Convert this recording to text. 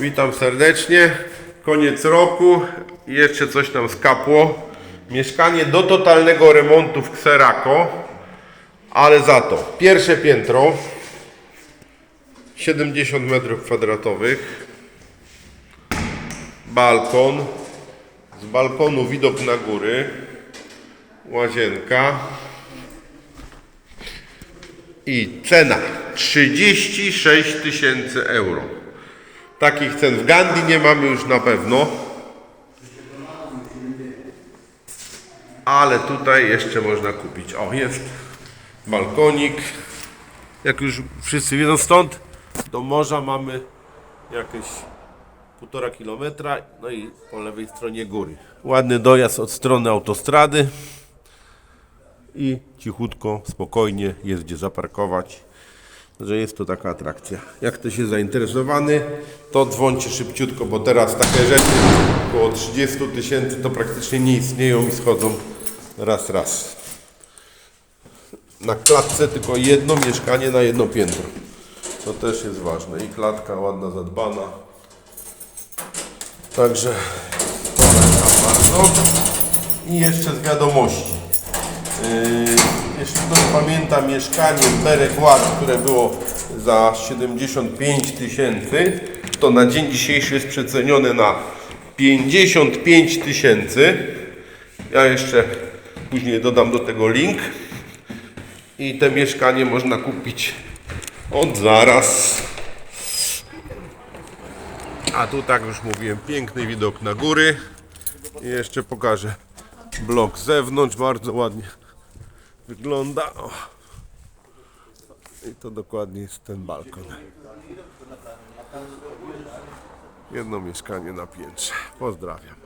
Witam serdecznie. Koniec roku. Jeszcze coś nam skapło. Mieszkanie do totalnego remontu w Xeraco. Ale za to pierwsze piętro 70 metrów kwadratowych. Balkon. Z balkonu widok na góry. Łazienka. I cena 36 tysięcy euro. Takich cen w Gandhi nie mamy już na pewno. Ale tutaj jeszcze można kupić. O, jest balkonik. Jak już wszyscy wiedzą stąd, do morza mamy jakieś półtora kilometra. No i po lewej stronie góry. Ładny dojazd od strony autostrady i cichutko, spokojnie jest gdzie zaparkować, że jest to taka atrakcja. Jak ktoś jest zainteresowany, to dzwońcie szybciutko, bo teraz takie rzeczy około 30 tysięcy to praktycznie nie istnieją i schodzą raz, raz. Na klatce tylko jedno mieszkanie na jedno piętro. To też jest ważne. I klatka ładna, zadbana. Także polecam bardzo. I jeszcze z wiadomości. Yy, jeśli ktoś pamięta mieszkanie w Berek Ład, które było za 75 tysięcy, to na dzień dzisiejszy jest przecenione na 55 tysięcy. Ja jeszcze później dodam do tego link. I te mieszkanie można kupić od zaraz. A tu, tak już mówiłem, piękny widok na góry. I jeszcze pokażę blok z zewnątrz, bardzo ładnie wygląda. O. I to dokładnie jest ten balkon. Jedno mieszkanie na piętrze. Pozdrawiam.